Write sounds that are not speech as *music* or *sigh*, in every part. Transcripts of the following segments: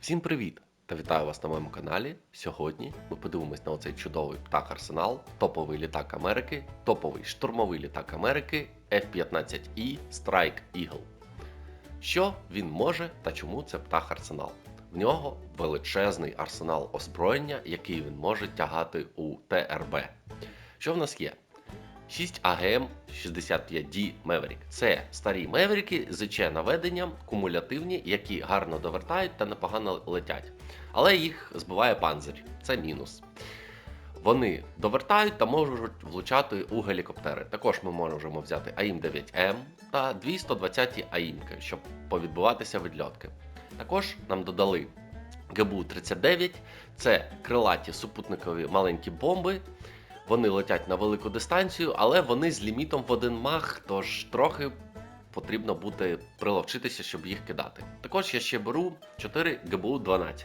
Всім привіт! Та вітаю вас на моєму каналі. Сьогодні ми подивимось на оцей чудовий птах Арсенал, топовий літак Америки, топовий штурмовий літак Америки F-15E Strike Eagle. Що він може та чому це птах Арсенал? В нього величезний арсенал озброєння, який він може тягати у ТРБ. Що в нас є? 6 АГМ 65D Maverick. Це старі Меверіки з ІЧ наведенням, кумулятивні, які гарно довертають та непогано летять. Але їх збиває панзир. Це мінус. Вони довертають та можуть влучати у гелікоптери. Також ми можемо взяти АІМ 9М та 220 АІМки, щоб повідбиватися відльотки. Також нам додали ГБУ-39, це крилаті супутникові маленькі бомби. Вони летять на велику дистанцію, але вони з лімітом в один мах, тож трохи потрібно буде приловчитися, щоб їх кидати. Також я ще беру 4 ГБУ-12.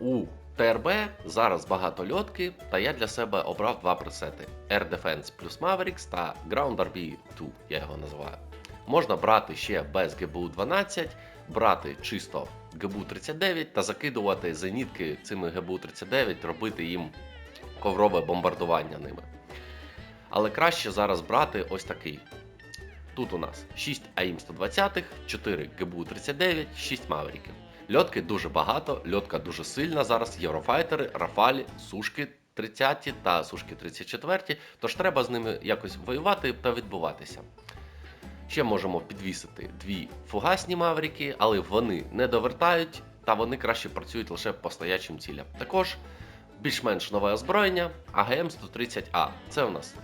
У ТРБ зараз багато льотки, та я для себе обрав два пресети: Air Defense плюс Mavericks та Ground RB 2, я його називаю. Можна брати ще без ГБУ-12, брати чисто ГБУ-39 та закидувати зенітки цими ГБУ-39, робити їм коврове бомбардування ними. Але краще зараз брати ось такий. Тут у нас 6 АІМ 120, 4 ГБУ-39, 6 Мавріків. Льотки дуже багато, льотка дуже сильна. Зараз єврофайтери, Рафалі, Сушки 30 та Сушки 34, тож треба з ними якось воювати та відбуватися. Ще можемо підвісити дві фугасні мавріки, але вони не довертають та вони краще працюють лише по стоячим цілям. Також більш-менш нове озброєння АГМ-130А. Це у нас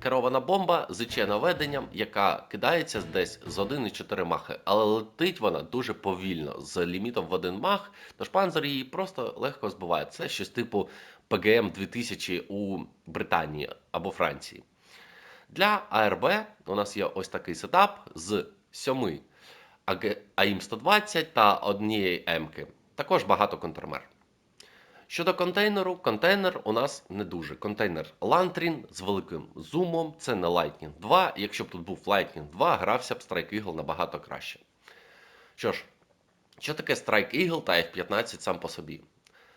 керована бомба з ІЧ наведенням, яка кидається десь з 1,4 махи, але летить вона дуже повільно, з лімітом в 1 мах, тож панзер її просто легко збиває. Це щось типу ПГМ 2000 у Британії або Франції. Для АРБ у нас є ось такий сетап з 7 АІМ-120 та однієї М-ки. Також багато контрмер. Щодо контейнеру, контейнер у нас не дуже. Контейнер Lantrin з великим зумом, це не Lightning 2. Якщо б тут був Lightning 2, грався б Strike Eagle набагато краще. Що ж, що таке Strike Eagle та F-15 сам по собі?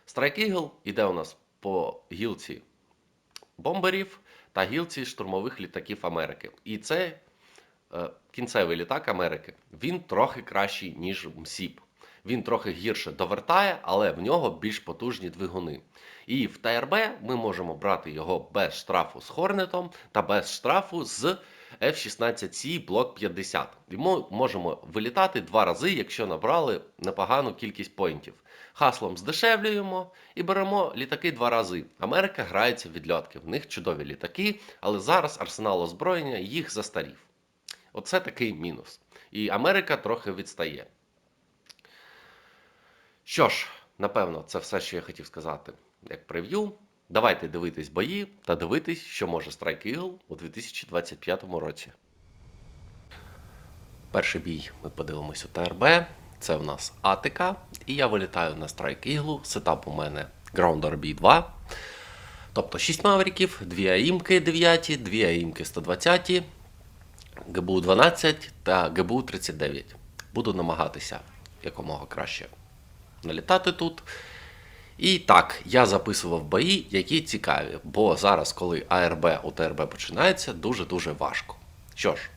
Strike Eagle іде у нас по гілці бомберів та гілці штурмових літаків Америки. І це е, кінцевий літак Америки. Він трохи кращий, ніж МСІП. Він трохи гірше довертає, але в нього більш потужні двигуни. І в ТРБ ми можемо брати його без штрафу з Хорнетом та без штрафу з F-16C блок 50. І ми можемо вилітати два рази, якщо набрали непогану кількість поінтів. Хаслом здешевлюємо і беремо літаки два рази. Америка грається в відльотки. В них чудові літаки, але зараз арсенал озброєння їх застарів. Оце такий мінус. І Америка трохи відстає. Що ж, напевно, це все, що я хотів сказати як прев'ю. Давайте дивитись бої та дивитись, що може Strike Eagle у 2025 році. Перший бій ми подивимось у ТРБ. Це в нас Атика. І я вилітаю на Strike Eagle. Сетап у мене Ground RB 2. Тобто 6 мавриків, 2 аїмки 9, 2 аїмки 120, ГБУ 12 та ГБУ 39. Буду намагатися якомога краще налітати тут. І так, я записував бої, які цікаві, бо зараз, коли АРБ у ТРБ починається, дуже-дуже важко. Що ж,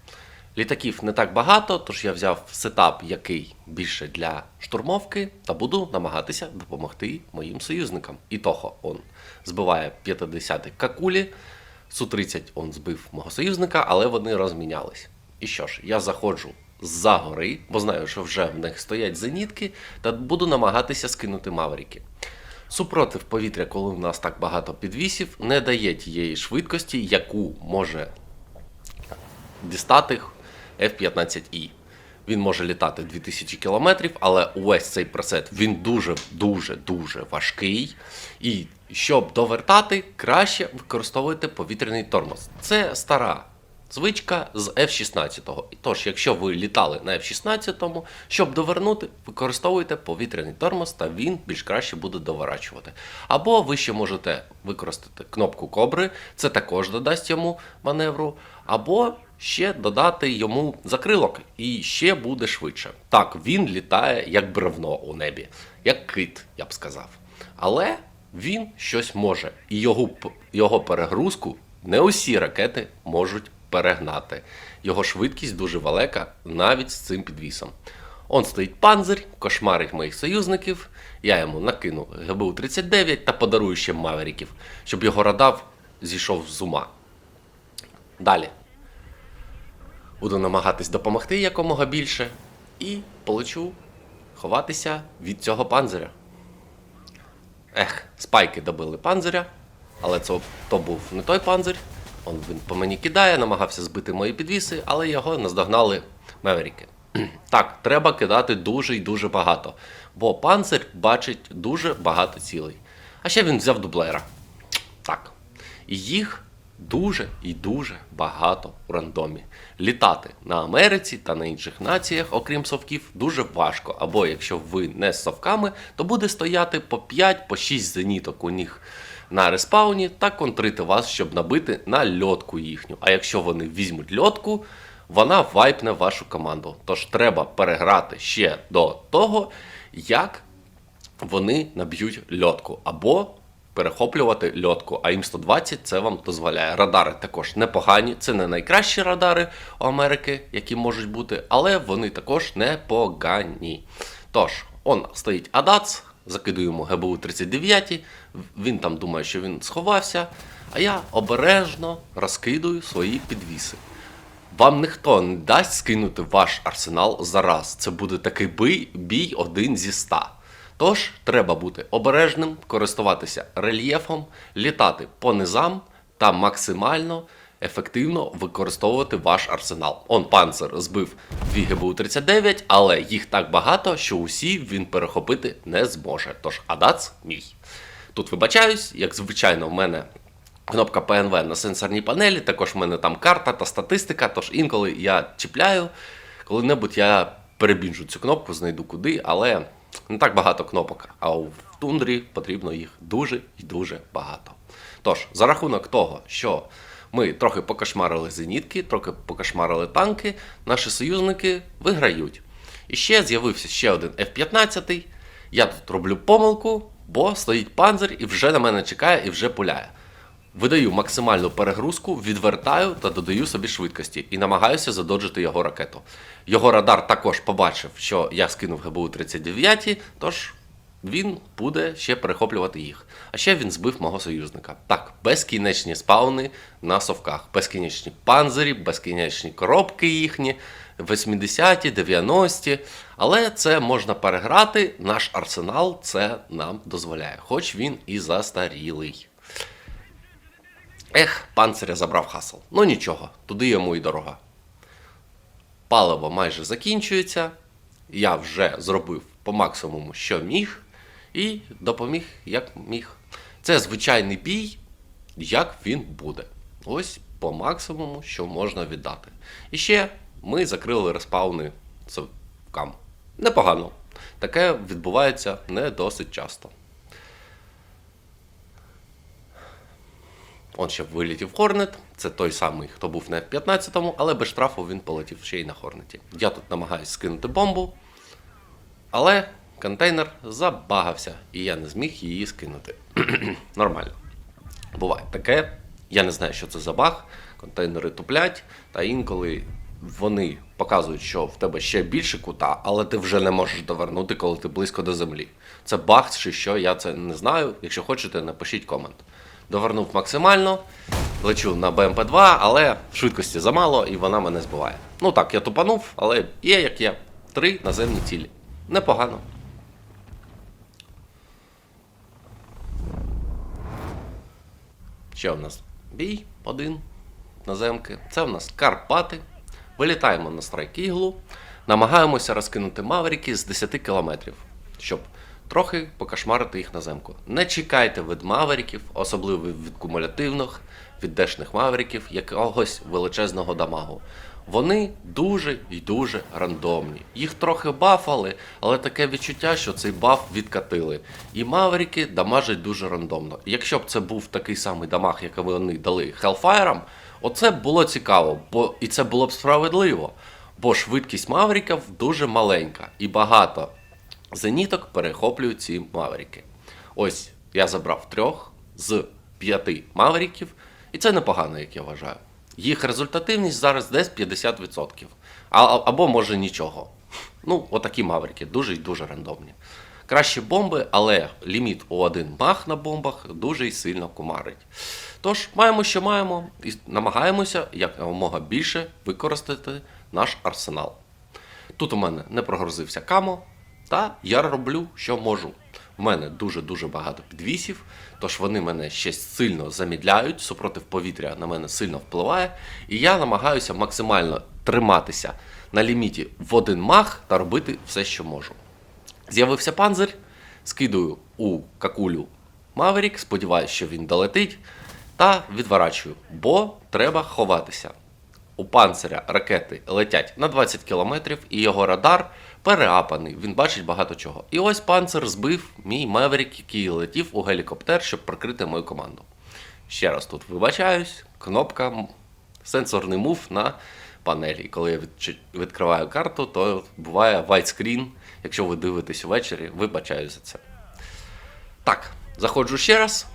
літаків не так багато, тож я взяв сетап, який більше для штурмовки, та буду намагатися допомогти моїм союзникам. І того он збиває 50 какулі, Су-30 он збив мого союзника, але вони розмінялись. І що ж, я заходжу з-за гори, бо знаю, що вже в них стоять зенітки, та буду намагатися скинути мавріки. Супротив повітря, коли в нас так багато підвісів, не дає тієї швидкості, яку може дістати F-15І. Він може літати 2000 км, але увесь цей пресет він дуже-дуже дуже важкий. І щоб довертати, краще використовуйте повітряний тормоз. Це стара звичка з F-16. Тож, якщо ви літали на F-16, щоб довернути, використовуйте повітряний тормоз, та він більш краще буде доворачувати. Або ви ще можете використати кнопку кобри, це також додасть йому маневру. Або ще додати йому закрилок, і ще буде швидше. Так, він літає як бревно у небі, як кит, я б сказав. Але він щось може, і його, його перегрузку не усі ракети можуть перегнати. Його швидкість дуже велика навіть з цим підвісом. Он стоїть панзир, кошмарить моїх союзників. Я йому накину ГБУ-39 та подарую ще мавериків, щоб його радав зійшов з ума. Далі. Буду намагатись допомогти якомога більше і полечу ховатися від цього панзиря. Ех, спайки добили панзиря, але це то був не той панзир. Он він по мені кидає, намагався збити мої підвіси, але його наздогнали меверіки. *clears throat* Так, треба кидати дуже і дуже багато, бо панцир бачить дуже багато цілей. А ще він взяв дублера. Так. І їх дуже і дуже багато у рандомі. Літати на Америці та на інших націях, окрім совків, дуже важко. Або якщо ви не з совками, то буде стояти по 5 по 6 зеніток у них на респауні та контрити вас, щоб набити на льотку їхню. А якщо вони візьмуть льотку, вона вайпне вашу команду. Тож треба переграти ще до того, як вони наб'ють льотку або перехоплювати льотку. А їм 120 це вам дозволяє. Радари також непогані. Це не найкращі радари у Америки, які можуть бути, але вони також непогані. Тож, он стоїть Адац, закидуємо ГБУ 39, він там думає, що він сховався, а я обережно розкидую свої підвіси. Вам ніхто не дасть скинути ваш арсенал зараз. Це буде такий бій, бій один зі ста. Тож треба бути обережним, користуватися рельєфом, літати по низам та максимально ефективно використовувати ваш арсенал. Он панцир збив 2 ГБУ-39, але їх так багато, що усі він перехопити не зможе. Тож Адац мій. Тут вибачаюсь, як звичайно, в мене кнопка PNV на сенсорній панелі, також в мене там карта та статистика, тож інколи я чіпляю, коли-небудь я перебінжу цю кнопку, знайду куди, але не так багато кнопок, а в тундрі потрібно їх дуже і дуже багато. Тож, за рахунок того, що ми трохи покошмарили зенітки, трохи покошмарили танки, наші союзники виграють. І ще з'явився ще один F-15. Я тут роблю помилку, бо стоїть панзир і вже на мене чекає і вже пуляє. Видаю максимальну перегрузку, відвертаю та додаю собі швидкості і намагаюся задоджити його ракету. Його радар також побачив, що я скинув ГБУ 39, тож він буде ще перехоплювати їх. А ще він збив мого союзника. Так, безкінечні спауни на совках, безкінечні панзирі, безкінечні коробки їхні, 80-ті, 90-ті. Але це можна переграти. Наш арсенал це нам дозволяє, хоч він і застарілий. Ех, панциря забрав хасл. Ну нічого, туди йому і дорога. Паливо майже закінчується. Я вже зробив по максимуму, що міг, і допоміг, як міг. Це звичайний бій, як він буде. Ось по максимуму, що можна віддати. І ще ми закрили респауни совкам. Непогано. Таке відбувається не досить часто. Он ще вилетів Хорнет. Це той самий, хто був на 15-му, але без штрафу він полетів ще й на Хорнеті. Я тут намагаюся скинути бомбу, але контейнер забагався, і я не зміг її скинути. *clears throat* Нормально. Буває таке. Я не знаю, що це за баг. Контейнери туплять, та інколи вони показують, що в тебе ще більше кута, але ти вже не можеш довернути, коли ти близько до землі. Це баг чи що, я це не знаю. Якщо хочете, напишіть комент. Довернув максимально, лечу на БМП-2, але швидкості замало і вона мене збиває. Ну так, я тупанув, але є як є. Три наземні цілі. Непогано. Ще у нас бій один наземки. Це у нас Карпати. Вилітаємо на страйк іглу, намагаємося розкинути мавріки з 10 кілометрів, щоб трохи покошмарити їх на земку. Не чекайте від маверіків, особливо від кумулятивних, від дешних мавериків, якогось величезного дамагу. Вони дуже і дуже рандомні. Їх трохи бафали, але таке відчуття, що цей баф відкатили. І маверики дамажать дуже рандомно. Якщо б це був такий самий дамаг, який вони дали Hellfire, Оце було цікаво, бо і це було б справедливо. Бо швидкість мавриків дуже маленька, і багато зеніток перехоплюють ці маврики. Ось я забрав трьох з п'яти мавриків, і це непогано, як я вважаю. Їх результативність зараз десь 50%. А, або може нічого. Ну, отакі маврики, дуже і дуже рандомні. Кращі бомби, але ліміт у один мах на бомбах дуже й сильно кумарить. Тож маємо, що маємо, і намагаємося якомога більше використати наш арсенал. Тут у мене не прогрузився камо, та я роблю, що можу. У мене дуже-дуже багато підвісів, тож вони мене ще сильно замідляють, супротив повітря на мене сильно впливає, і я намагаюся максимально триматися на ліміті в один мах та робити все, що можу. З'явився панзир, скидую у какулю Маверік, сподіваюся, що він долетить, та відворачую, бо треба ховатися. У панциря ракети летять на 20 км, і його радар переапаний. Він бачить багато чого. І ось панцир збив мій Меверік, який летів у гелікоптер, щоб прикрити мою команду. Ще раз тут вибачаюсь, кнопка сенсорний мув на панелі. І коли я відкриваю карту, то буває widescreen. Якщо ви дивитесь ввечері, вибачаю за це. Так, заходжу ще раз.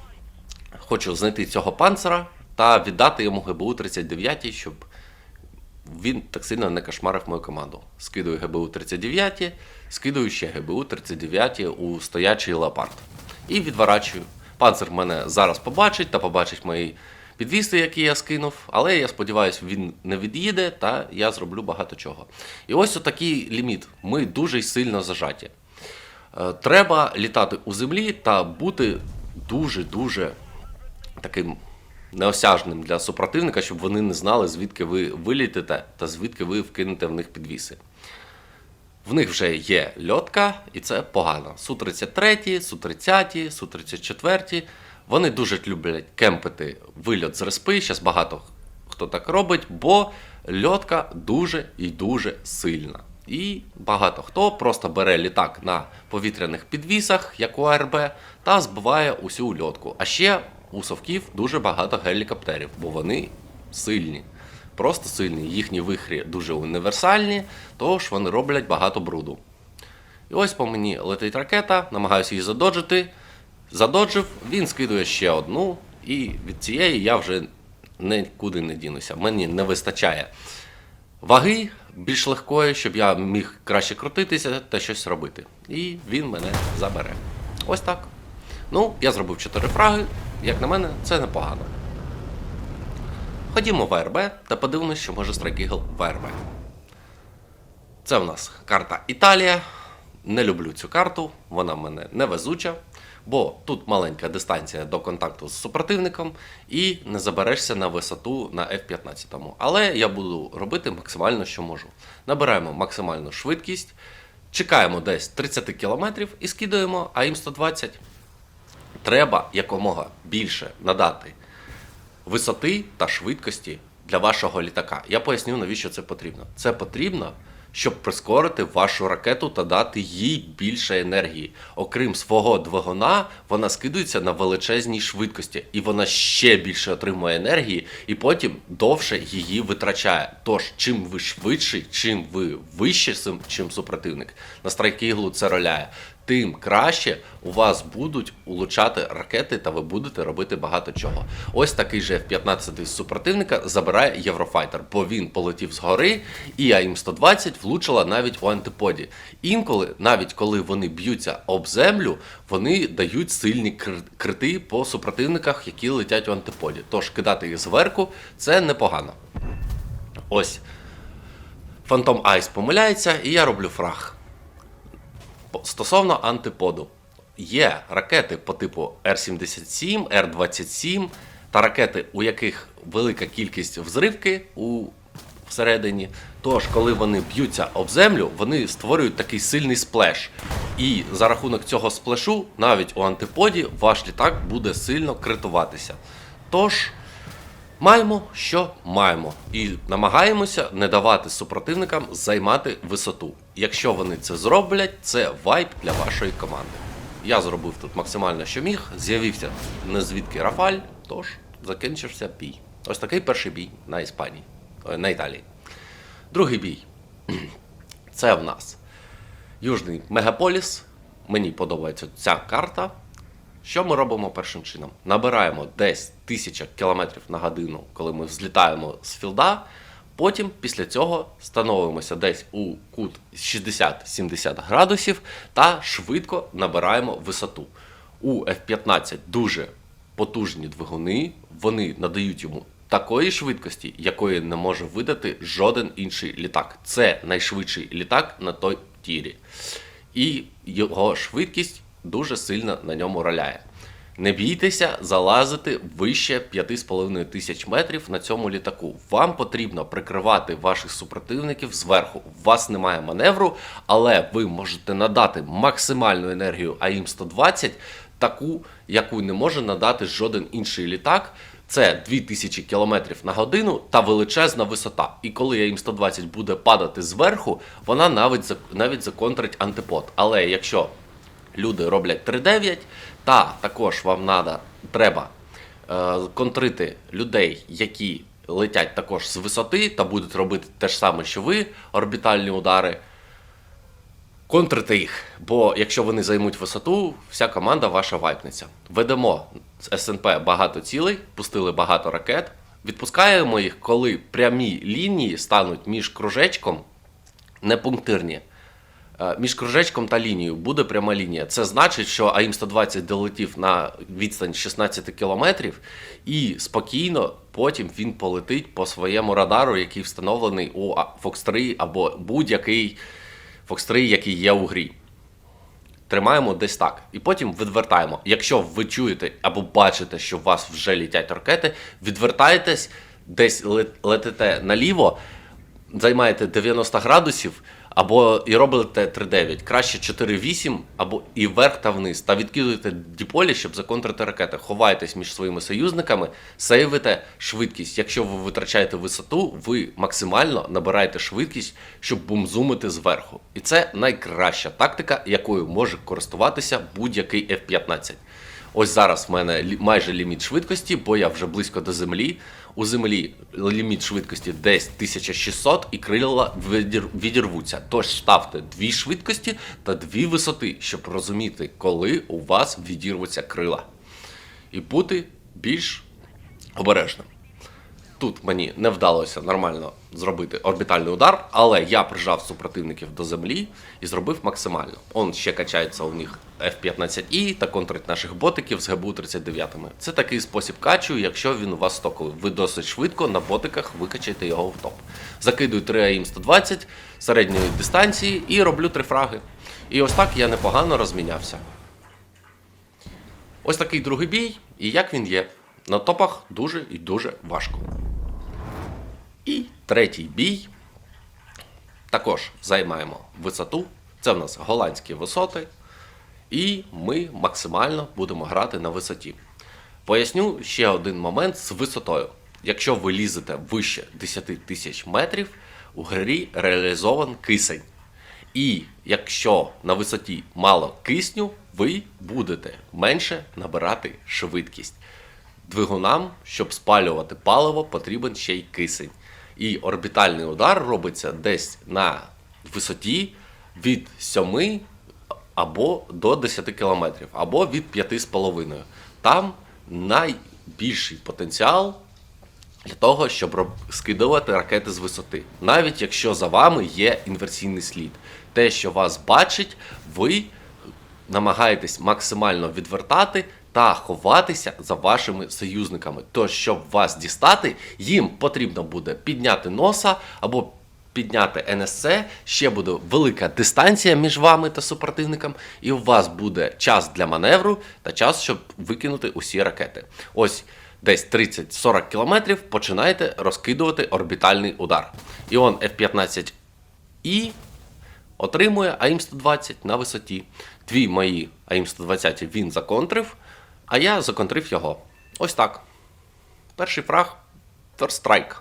Хочу знайти цього панцера та віддати йому ГБУ 39, щоб він так сильно не кошмарив мою команду. Скидую ГБУ 39, скидую ще ГБУ 39 у стоячий леопард. І відворачую. Панцир мене зараз побачить та побачить мої підвіси, які я скинув. Але я сподіваюся, він не від'їде, та я зроблю багато чого. І ось отакий ліміт. Ми дуже сильно зажаті. Е, Треба літати у землі та бути дуже-дуже таким неосяжним для супротивника, щоб вони не знали, звідки ви вилітите та звідки ви вкинете в них підвіси. В них вже є льотка, і це погано. Су-33, Су-30, Су-34. Вони дуже люблять кемпити вильот з респи. Зараз багато хто так робить, бо льотка дуже і дуже сильна. І багато хто просто бере літак на повітряних підвісах, як у АРБ, та збиває усю льотку. А ще у совків дуже багато гелікоптерів, бо вони сильні. Просто сильні. Їхні вихрі дуже універсальні, тож вони роблять багато бруду. І ось по мені летить ракета, намагаюся її задоджити. Задоджив, він скидує ще одну, і від цієї я вже нікуди не дінуся. Мені не вистачає ваги більш легкої, щоб я міг краще крутитися та щось робити. І він мене забере. Ось так. Ну, я зробив 4 фраги. Як на мене, це непогано. Ходімо в АРБ та подивимось, що може Eagle в АРБ. Це в нас карта Італія. Не люблю цю карту, вона в мене невезуча, бо тут маленька дистанція до контакту з супротивником і не заберешся на висоту на F-15. Але я буду робити максимально, що можу. Набираємо максимальну швидкість, чекаємо десь 30 км і скидуємо АІМ 120. Треба якомога більше надати висоти та швидкості для вашого літака. Я поясню, навіщо це потрібно. Це потрібно, щоб прискорити вашу ракету та дати їй більше енергії. Окрім свого двигуна, вона скидується на величезній швидкості, і вона ще більше отримує енергії, і потім довше її витрачає. Тож, чим ви швидший, чим ви вище, чим супротивник, на страйкіглу це роляє. Тим краще у вас будуть улучати ракети, та ви будете робити багато чого. Ось такий же F-15 з супротивника забирає Єврофайтер, бо він полетів згори, і АІМ 120 влучила навіть у антиподі. Інколи, навіть коли вони б'ються об землю, вони дають сильні крити по супротивниках, які летять у антиподі. Тож кидати їх зверху це непогано. Ось. Фантом Айс помиляється, і я роблю фраг. Стосовно антиподу, є ракети по типу Р-77, Р-27 та ракети, у яких велика кількість взривки у всередині. Тож, коли вони б'ються об землю, вони створюють такий сильний сплеш. І за рахунок цього сплешу, навіть у антиподі, ваш літак буде сильно критуватися. Тож, Маємо, що маємо, і намагаємося не давати супротивникам займати висоту. Якщо вони це зроблять, це вайп для вашої команди. Я зробив тут максимально, що міг. З'явився не звідки Рафаль, тож закінчився бій. Ось такий перший бій на Іспанії, е, на Італії. Другий бій. Це в нас Южний Мегаполіс. Мені подобається ця карта. Що ми робимо першим чином? Набираємо десь 1000 км на годину, коли ми взлітаємо з філда. Потім після цього становимося десь у кут 60-70 градусів та швидко набираємо висоту. У F-15 дуже потужні двигуни, вони надають йому такої швидкості, якої не може видати жоден інший літак. Це найшвидший літак на той тірі. І його швидкість дуже сильно на ньому роляє. Не бійтеся залазити вище 5,5 тисяч метрів на цьому літаку. Вам потрібно прикривати ваших супротивників зверху. У вас немає маневру, але ви можете надати максимальну енергію АІМ-120, таку, яку не може надати жоден інший літак. Це 2000 км на годину та величезна висота. І коли АІМ-120 буде падати зверху, вона навіть, навіть законтрить антипод. Але якщо люди роблять 3-9, та також вам надо, треба е, контрити людей, які летять також з висоти та будуть робити те ж саме, що ви, орбітальні удари. Контрите їх, бо якщо вони займуть висоту, вся команда ваша вайпнеться. Ведемо з СНП багато цілей, пустили багато ракет, відпускаємо їх, коли прямі лінії стануть між кружечком, не пунктирні. Між кружечком та лінією буде пряма лінія. Це значить, що АІМ-120 долетів на відстань 16 кілометрів, і спокійно потім він полетить по своєму радару, який встановлений у Fox 3 або будь-який Fox 3, який є у грі. Тримаємо десь так. І потім відвертаємо. Якщо ви чуєте або бачите, що у вас вже літять ракети, відвертаєтесь, десь ле- летите наліво, займаєте 90 градусів, або і робите 3-9. Краще 4-8, або і вверх та вниз. Та відкидуєте діполі, щоб законтрити ракети. Ховайтесь між своїми союзниками, сейвите швидкість. Якщо ви витрачаєте висоту, ви максимально набираєте швидкість, щоб бумзумити зверху. І це найкраща тактика, якою може користуватися будь-який F-15. Ось зараз в мене майже ліміт швидкості, бо я вже близько до землі. У землі ліміт швидкості десь 1600 і крила відірвуться. Тож ставте дві швидкості та дві висоти, щоб розуміти, коли у вас відірвуться крила. І бути більш обережним. Тут мені не вдалося нормально зробити орбітальний удар, але я прижав супротивників до землі і зробив максимально. Он ще качається у них F-15І та контрить наших ботиків з ГБУ-39. Це такий спосіб качу, якщо він у вас стоковий. Ви досить швидко на ботиках викачаєте його в топ. Закидую 3 АІМ-120 середньої дистанції і роблю три фраги. І ось так я непогано розмінявся. Ось такий другий бій, і як він є. На топах дуже і дуже важко. І третій бій. Також займаємо висоту. Це в нас голландські висоти. І ми максимально будемо грати на висоті. Поясню ще один момент з висотою. Якщо ви лізете вище 10 тисяч метрів, у грі реалізован кисень. І якщо на висоті мало кисню, ви будете менше набирати швидкість. Двигунам, щоб спалювати паливо, потрібен ще й кисень. І орбітальний удар робиться десь на висоті від 7 або до 10 км, або від 5,5. Там найбільший потенціал для того, щоб скидувати ракети з висоти. Навіть якщо за вами є інверсійний слід. Те, що вас бачить, ви намагаєтесь максимально відвертати та ховатися за вашими союзниками. То, щоб вас дістати, їм потрібно буде підняти носа або підняти НСЦ, ще буде велика дистанція між вами та супротивником, і у вас буде час для маневру та час, щоб викинути усі ракети. Ось десь 30-40 кілометрів починаєте розкидувати орбітальний удар. І он F-15 і отримує АІМ-120 на висоті. Дві мої АІМ-120 він законтрив, а я законтрив його. Ось так. Перший фраг First Strike.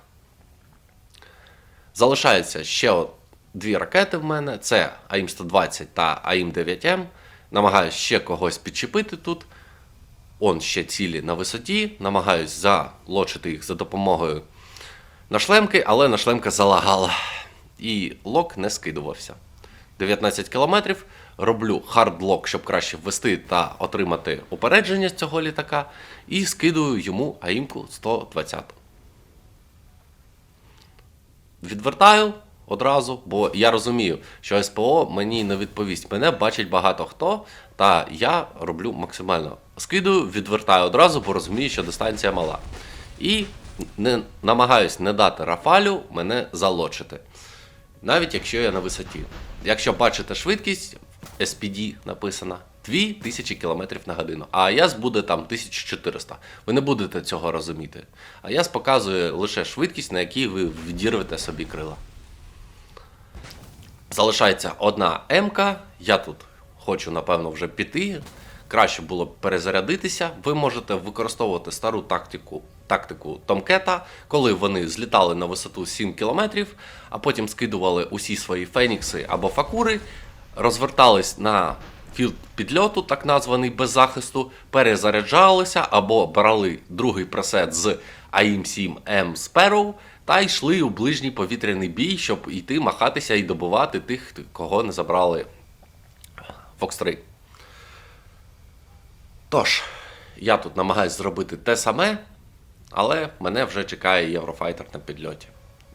Залишається ще дві ракети в мене: це АІМ-120 та АІМ-9М. Намагаюся ще когось підчепити тут. он ще цілі на висоті, намагаюсь залочити їх за допомогою нашлемки, але нашлемка залагала. І лок не скидувався. 19 кілометрів. Роблю хардлок, щоб краще ввести та отримати упередження з цього літака. І скидую йому АІМку 120. Відвертаю одразу, бо я розумію, що СПО мені не відповість. Мене бачить багато хто, та я роблю максимально. Скидую, відвертаю одразу, бо розумію, що дистанція мала. І не, намагаюсь не дати Рафалю мене залочити. Навіть якщо я на висоті. Якщо бачите швидкість, SPD написано 2000 км на годину, а Аяс буде там 1400. Ви не будете цього розуміти. Аяс показує лише швидкість, на якій ви відірвете собі крила. Залишається одна М-ка. Я тут хочу, напевно, вже піти. Краще було б перезарядитися. Ви можете використовувати стару тактику, тактику Томкета, коли вони злітали на висоту 7 км, а потім скидували усі свої фенікси або факури, розвертались на філд підльоту, так названий без захисту, перезаряджалися або брали другий пресет з AIM-7M Sparrow та йшли у ближній повітряний бій, щоб йти махатися і добувати тих, кого не забрали Fox 3. Тож, я тут намагаюся зробити те саме, але мене вже чекає Єврофайтер на підльоті.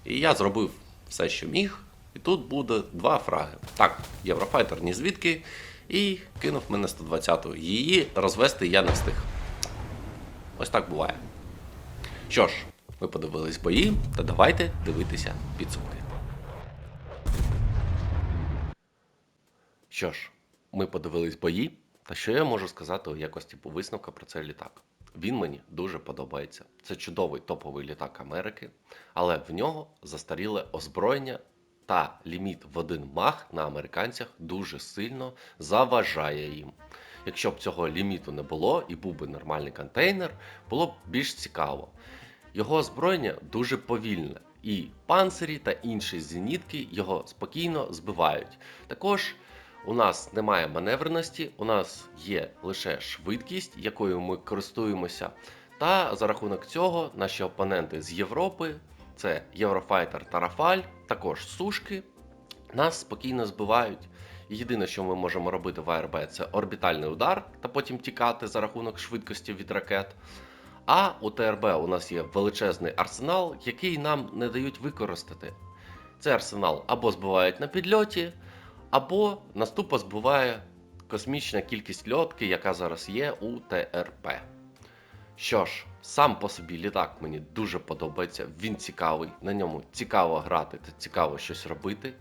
І я зробив все, що міг, і тут буде два фраги. Так, Єврофайтер ні звідки, і кинув мене 120-ту. Її розвести я не встиг. Ось так буває. Що ж, ми подивились бої, та давайте дивитися підсумки. Що ж, ми подивились бої, та що я можу сказати у якості висновка про цей літак? Він мені дуже подобається. Це чудовий топовий літак Америки, але в нього застаріле озброєння та ліміт в один мах на американцях дуже сильно заважає їм. Якщо б цього ліміту не було і був би нормальний контейнер, було б більш цікаво. Його озброєння дуже повільне, і панцирі та інші зенітки його спокійно збивають. Також у нас немає маневреності, у нас є лише швидкість, якою ми користуємося. Та за рахунок цього наші опоненти з Європи, це Єврофайтер та Рафаль, також сушки, нас спокійно збивають. Єдине, що ми можемо робити в АРБ, це орбітальний удар та потім тікати за рахунок швидкості від ракет. А у ТРБ у нас є величезний арсенал, який нам не дають використати. Цей арсенал або збивають на підльоті, або наступа збиває космічна кількість льотки, яка зараз є у ТРП. Що ж, сам по собі літак мені дуже подобається, він цікавий, на ньому цікаво грати та цікаво щось робити.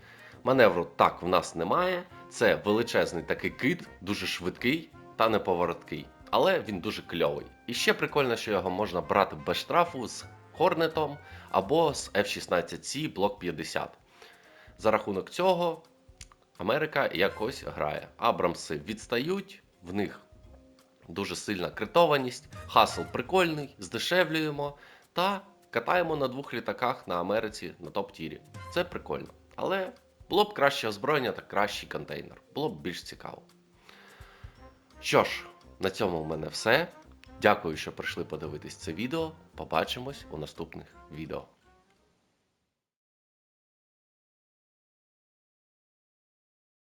Маневру так в нас немає. Це величезний такий кит, дуже швидкий та неповороткий. Але він дуже кльовий. І ще прикольно, що його можна брати без штрафу з Хорнетом або з F-16C Block 50. За рахунок цього Америка якось грає. Абрамси відстають, в них дуже сильна критованість, хасл прикольний, здешевлюємо та катаємо на двох літаках на Америці на топ-тірі. Це прикольно. Але було б краще озброєння та кращий контейнер. Було б більш цікаво. Що ж, на цьому в мене все. Дякую, що прийшли подивитись це відео. Побачимось у наступних відео.